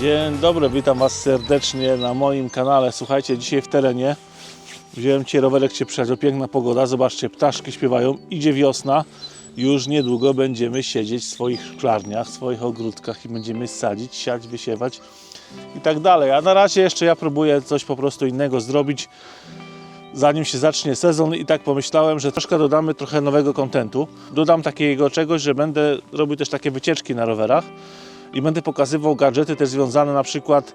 Dzień dobry, witam Was serdecznie na moim kanale. Słuchajcie, dzisiaj w terenie wziąłem Cię rowerek Cię przyjechać, piękna pogoda, zobaczcie, ptaszki śpiewają, idzie wiosna. Już niedługo będziemy siedzieć w swoich szklarniach, w swoich ogródkach i będziemy sadzić, siać, wysiewać i tak dalej. A na razie jeszcze ja próbuję coś po prostu innego zrobić, zanim się zacznie sezon i tak pomyślałem, że troszkę dodamy trochę nowego kontentu. Dodam takiego czegoś, że będę robił też takie wycieczki na rowerach i będę pokazywał gadżety też związane na przykład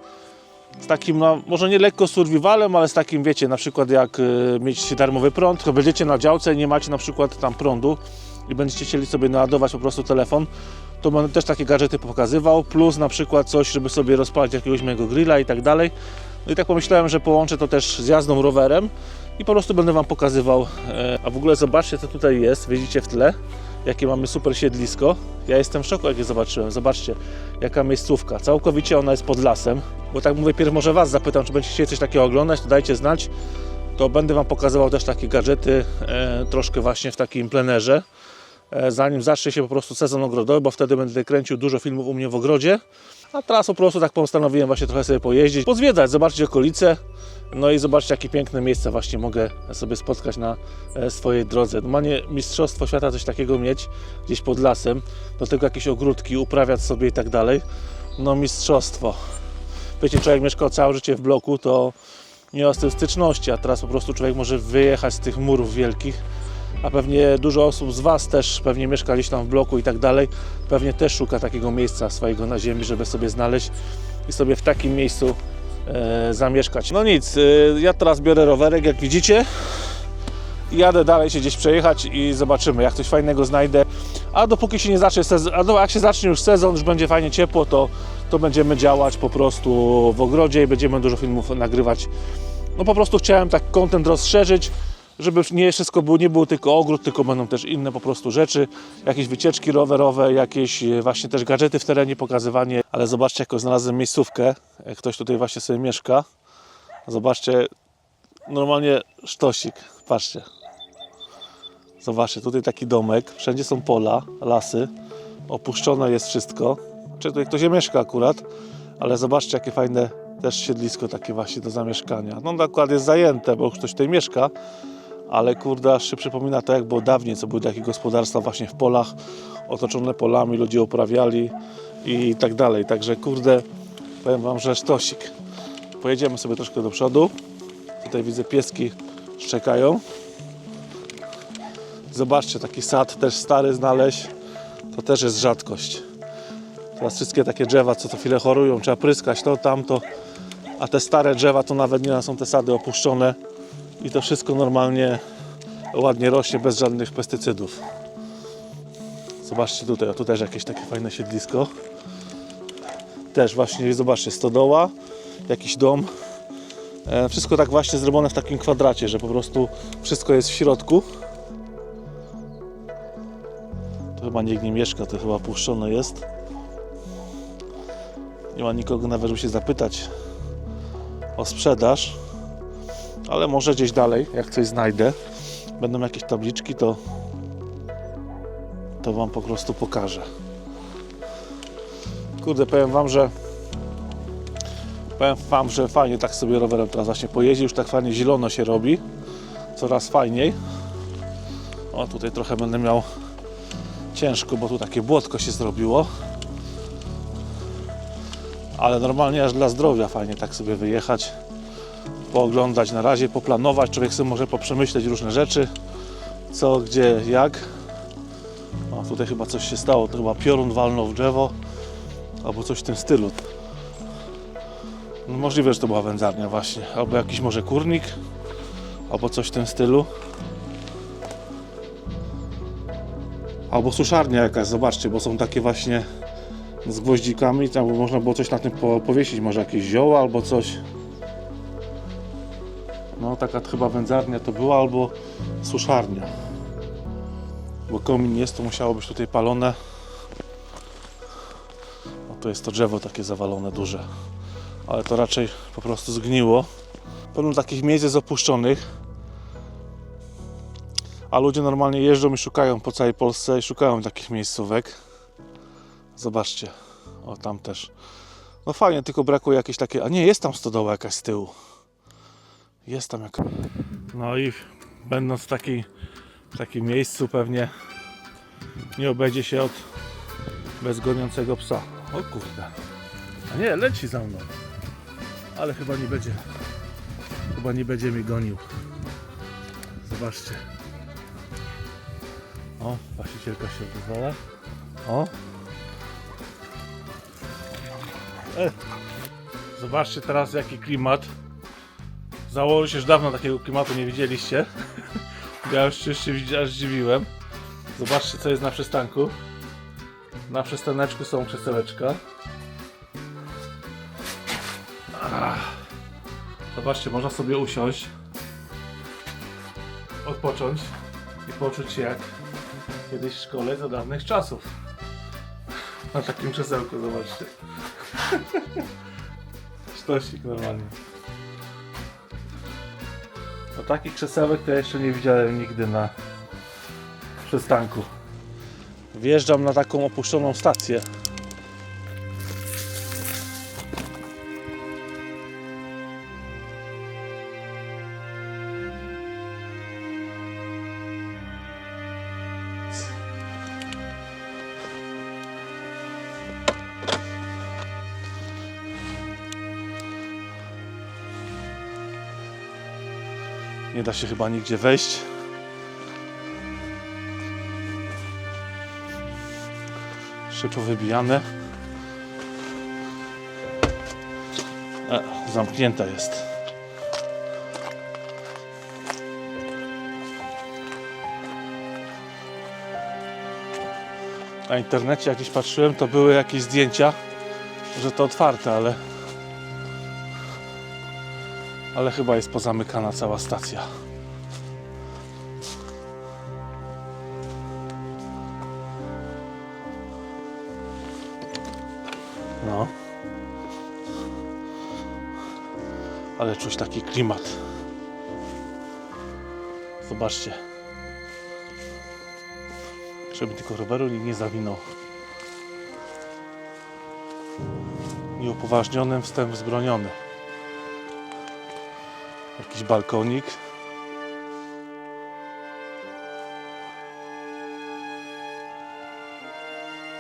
z takim, no, może nie lekko survivalem, ale z takim, wiecie, na przykład jak y, mieć darmowy prąd, to będziecie na działce i nie macie na przykład tam prądu i będziecie chcieli sobie naładować po prostu telefon, to będę też takie gadżety pokazywał, plus na przykład coś, żeby sobie rozpalić jakiegoś mojego grilla i tak dalej. No i tak pomyślałem, że połączę to też z jazdą rowerem i po prostu będę Wam pokazywał. E, a w ogóle zobaczcie, co tutaj jest, widzicie w tle, jakie mamy super siedlisko. Ja jestem w szoku, jak je zobaczyłem. Zobaczcie, jaka miejscówka. Całkowicie ona jest pod lasem. Bo tak mówię, pierw może Was zapytam, czy będziecie coś takiego oglądać, to dajcie znać. To będę Wam pokazywał też takie gadżety, e, troszkę właśnie w takim plenerze. E, zanim zacznie się po prostu sezon ogrodowy, bo wtedy będę kręcił dużo filmów u mnie w ogrodzie. A teraz po prostu tak postanowiłem właśnie trochę sobie pojeździć, pozwiedzać, zobaczyć okolice. No i zobaczcie, jakie piękne miejsca właśnie mogę sobie spotkać na e, swojej drodze. Normalnie mistrzostwo świata coś takiego mieć gdzieś pod lasem, do tego jakieś ogródki, uprawiać sobie i tak dalej. No mistrzostwo. Wiecie, człowiek mieszkał całe życie w bloku, to nie ma z tym styczności, a teraz po prostu człowiek może wyjechać z tych murów wielkich, a pewnie dużo osób z Was też pewnie mieszka gdzieś tam w bloku i tak dalej, pewnie też szuka takiego miejsca swojego na ziemi, żeby sobie znaleźć i sobie w takim miejscu e, zamieszkać. No nic, e, ja teraz biorę rowerek, jak widzicie, i jadę dalej się gdzieś przejechać i zobaczymy, jak coś fajnego znajdę. A dopóki się nie zacznie sezon, a do, jak się zacznie już sezon, już będzie fajnie ciepło, to, to będziemy działać po prostu w ogrodzie i będziemy dużo filmów nagrywać. No po prostu chciałem tak content rozszerzyć, żeby nie wszystko było, nie było tylko ogród, tylko będą też inne po prostu rzeczy, jakieś wycieczki rowerowe, jakieś e, właśnie też gadżety w terenie, pokazywanie. Ale zobaczcie, jaką znalazłem miejscówkę. Jak Ktoś tutaj właśnie sobie mieszka. Zobaczcie, normalnie sztosik. Patrzcie. Zobaczcie, tutaj taki domek, wszędzie są pola, lasy, opuszczone jest wszystko. Czy tutaj ktoś mieszka akurat, ale zobaczcie, jakie fajne też siedlisko takie właśnie do zamieszkania. No akurat jest zajęte, bo już ktoś tutaj mieszka, ale kurde, aż się przypomina to, jak było dawniej, co były takie gospodarstwa właśnie w polach, otoczone polami, ludzie uprawiali i tak dalej. Także kurde, powiem Wam, że sztosik. Pojedziemy sobie troszkę do przodu. Tutaj widzę pieski szczekają. Zobaczcie, taki sad też stary znaleźć, to też jest rzadkość. Teraz wszystkie takie drzewa, co to chwilę chorują, trzeba pryskać to, tamto, a te stare drzewa to nawet nie są te sady opuszczone i to wszystko normalnie ładnie rośnie, bez żadnych pestycydów. Zobaczcie tutaj, o tu też jakieś takie fajne siedlisko. Też właśnie, zobaczcie, stodoła, jakiś dom. E, Wszystko tak właśnie zrobione w takim kwadracie, że po prostu wszystko jest w środku. To chyba nikt nie mieszka, to chyba puszczone jest. Nie ma nikogo nawet, żeby się zapytać o sprzedaż. Ale może gdzieś dalej, jak coś znajdę, będą jakieś tabliczki, to to Wam po prostu pokażę. Kurde, powiem Wam, że powiem Wam, że fajnie tak sobie rowerem teraz właśnie pojeździ, już tak fajnie zielono się robi, coraz fajniej. O, tutaj trochę będę miał ciężko, bo tu takie błotko się zrobiło. Ale normalnie aż dla zdrowia fajnie tak sobie wyjechać, pooglądać na razie, poplanować. Człowiek sobie może poprzemyśleć różne rzeczy, co, gdzie, jak. O, tutaj chyba coś się stało, to chyba piorun walnął w drzewo, albo coś w tym stylu. No, możliwe, że to była wędzarnia właśnie, albo jakiś może kurnik, albo coś w tym stylu. Albo suszarnia jakaś, zobaczcie, bo są takie właśnie z gwoździkami, tam można było coś na tym po- powiesić, może jakieś zioła albo coś. No taka chyba wędzarnia to była, albo suszarnia. Bo komin jest, to musiało być tutaj palone. No to jest to drzewo takie zawalone duże. Ale to raczej po prostu zgniło. Pełno takich miejsc jest opuszczonych. A ludzie normalnie jeżdżą i szukają po całej Polsce i szukają takich miejscówek. Zobaczcie. O, tam też. No fajnie, tylko brakuje jakieś takie... A nie, jest tam stodoła jakaś z tyłu. Jest tam jakaś... No i będąc w, takiej, w takim miejscu pewnie nie obejdzie się od bez goniącego psa. O kurde. A nie, leci za mną. Ale chyba nie będzie. Chyba nie będzie mi gonił. Zobaczcie. O, właścicielka się odezwala. O. E. Zobaczcie teraz jaki klimat. Założył się, że dawno takiego klimatu nie widzieliście. Ja już się aż zdziwiłem. Zobaczcie co jest na przystanku. Na przystaneczku są krzesełeczka. Ach. Zobaczcie, można sobie usiąść, odpocząć i poczuć się jak kiedyś w szkole za dawnych czasów. Na takim krzesełku, zobaczcie. Sztosik normalnie. Takich krzesełek to ja jeszcze nie widziałem nigdy na przystanku. Wjeżdżam na taką opuszczoną stację. Nie da się chyba nigdzie wejść. Szybko wybijane. E, zamknięta jest. Na internecie jakieś patrzyłem, to były jakieś zdjęcia, że to otwarte, ale ale chyba jest pozamykana cała stacja. No. Ale czuć taki klimat. Zobaczcie. Żeby tylko roweru nie zawinął. Nieupoważnionym wstęp wzbroniony. Jakiś balkonik.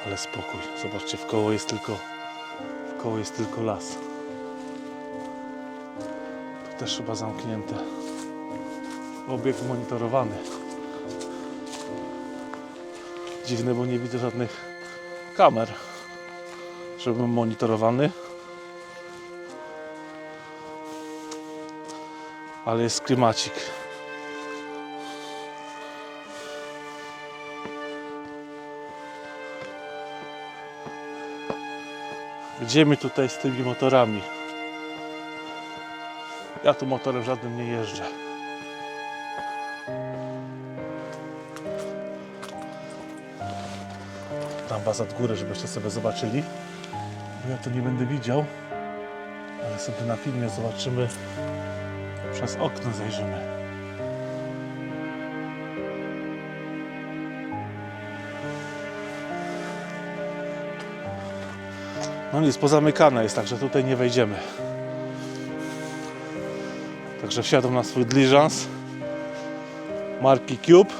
Ale spokój. Zobaczcie, w koło jest tylko w koło jest tylko las. Tu też chyba zamknięte. Obiekt monitorowany. Dziwne, bo nie widzę żadnych kamer, żeby był monitorowany. Ale jest klimacik. Gdzie my tutaj z tymi motorami? Ja tu motorem żadnym nie jeżdżę. Dam was od góry, żebyście sobie zobaczyli. Bo ja to nie będę widział. Ale sobie na filmie zobaczymy przez okno zajrzymy. No nic, pozamykane jest, także tutaj nie wejdziemy. Także wsiadam na swój diligence marki Cube.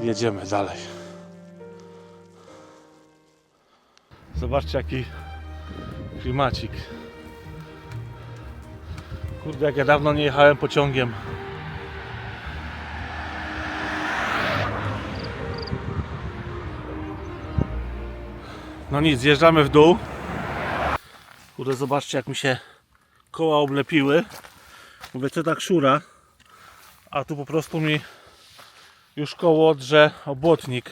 Jedziemy dalej. Zobaczcie jaki klimacik. Kurde, jak ja dawno nie jechałem pociągiem. No nic, zjeżdżamy w dół. Kurde, zobaczcie jak mi się koła oblepiły. Mówię, co tak szura. A tu po prostu mi już koło drze obłotnik.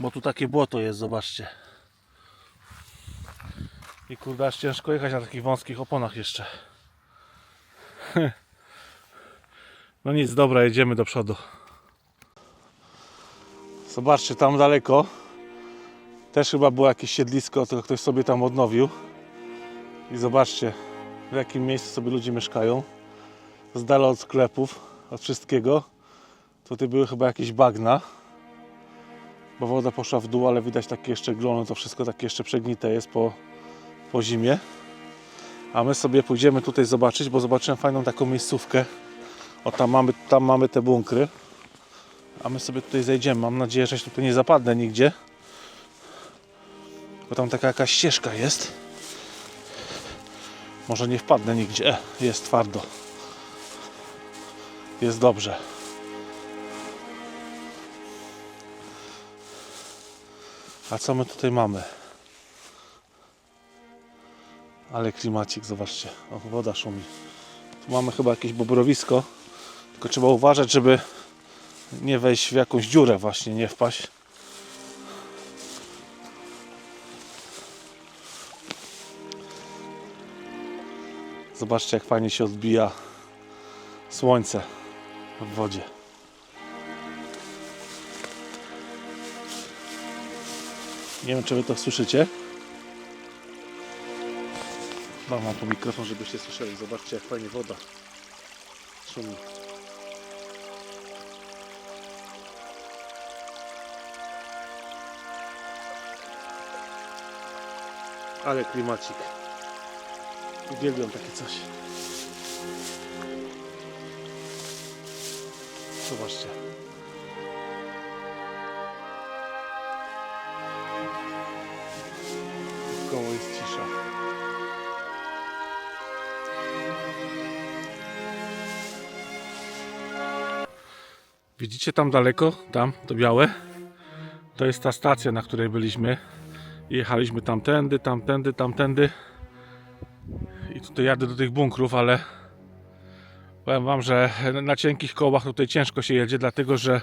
Bo tu takie błoto jest, zobaczcie. I kurde, aż ciężko jechać na takich wąskich oponach jeszcze. No nic, dobra, jedziemy do przodu. Zobaczcie, tam daleko też chyba było jakieś siedlisko, to ktoś sobie tam odnowił. I zobaczcie, w jakim miejscu sobie ludzie mieszkają. Z dala od sklepów, od wszystkiego. Tutaj były chyba jakieś bagna. Bo woda poszła w dół, ale widać takie jeszcze glono, to wszystko takie jeszcze przegnite jest po, po zimie. A my sobie pójdziemy tutaj zobaczyć, bo zobaczyłem fajną taką miejscówkę. O, tam mamy, tam mamy te bunkry. A my sobie tutaj zejdziemy. Mam nadzieję, że się tutaj nie zapadnę nigdzie. Bo tam taka jakaś ścieżka jest. Może nie wpadnę nigdzie. E, jest twardo. Jest dobrze. A co my tutaj mamy? Ale klimacik, zobaczcie. O, woda szumi. Tu mamy chyba jakieś bobrowisko. Tylko trzeba uważać, żeby nie wejść w jakąś dziurę właśnie, nie wpaść. Zobaczcie jak fajnie się odbija słońce w wodzie. Nie wiem czy wy to słyszycie. Dam wam po mikrofon, żebyście słyszeli. Zobaczcie jak fajnie woda szumi. Ale klimacik. Uwielbiam takie coś. Zobaczcie. Widzicie tam daleko? Tam, to białe? To jest ta stacja, na której byliśmy. Jechaliśmy tamtędy, tamtędy, tamtędy. I tutaj jadę do tych bunkrów, ale powiem wam, że na cienkich kołach tutaj ciężko się jedzie, dlatego że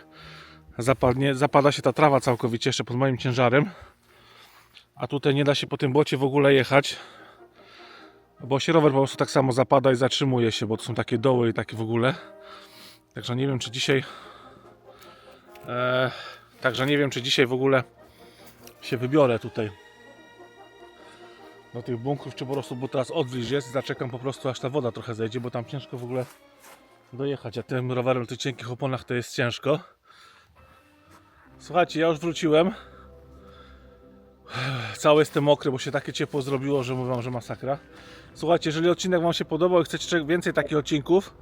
zapadnie, zapada się ta trawa całkowicie jeszcze pod moim ciężarem. A tutaj nie da się po tym błocie w ogóle jechać. Bo się rower po prostu tak samo zapada i zatrzymuje się, bo to są takie doły i takie w ogóle. Także nie wiem, czy dzisiaj. Także nie wiem, czy dzisiaj w ogóle się wybiorę tutaj do tych bunkrów, czy po prostu, bo teraz odwilż jest, zaczekam po prostu aż ta woda trochę zejdzie, bo tam ciężko w ogóle dojechać, a tym rowerem w tych cienkich oponach to jest ciężko. Słuchajcie, ja już wróciłem. Cały jestem mokry, bo się takie ciepło zrobiło, że mówię wam, że masakra. Słuchajcie, jeżeli odcinek wam się podobał i chcecie więcej takich odcinków,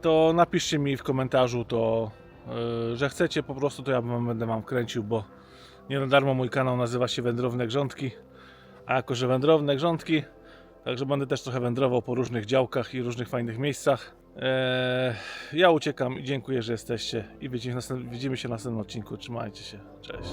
to napiszcie mi w komentarzu to, że chcecie po prostu, to ja będę wam kręcił, bo nie na darmo mój kanał nazywa się Wędrowne Grządki. A jako, że wędrowne grządki, także będę też trochę wędrował po różnych działkach i różnych fajnych miejscach. Eee, ja uciekam i dziękuję, że jesteście i widzimy się w następnym odcinku. Trzymajcie się. Cześć.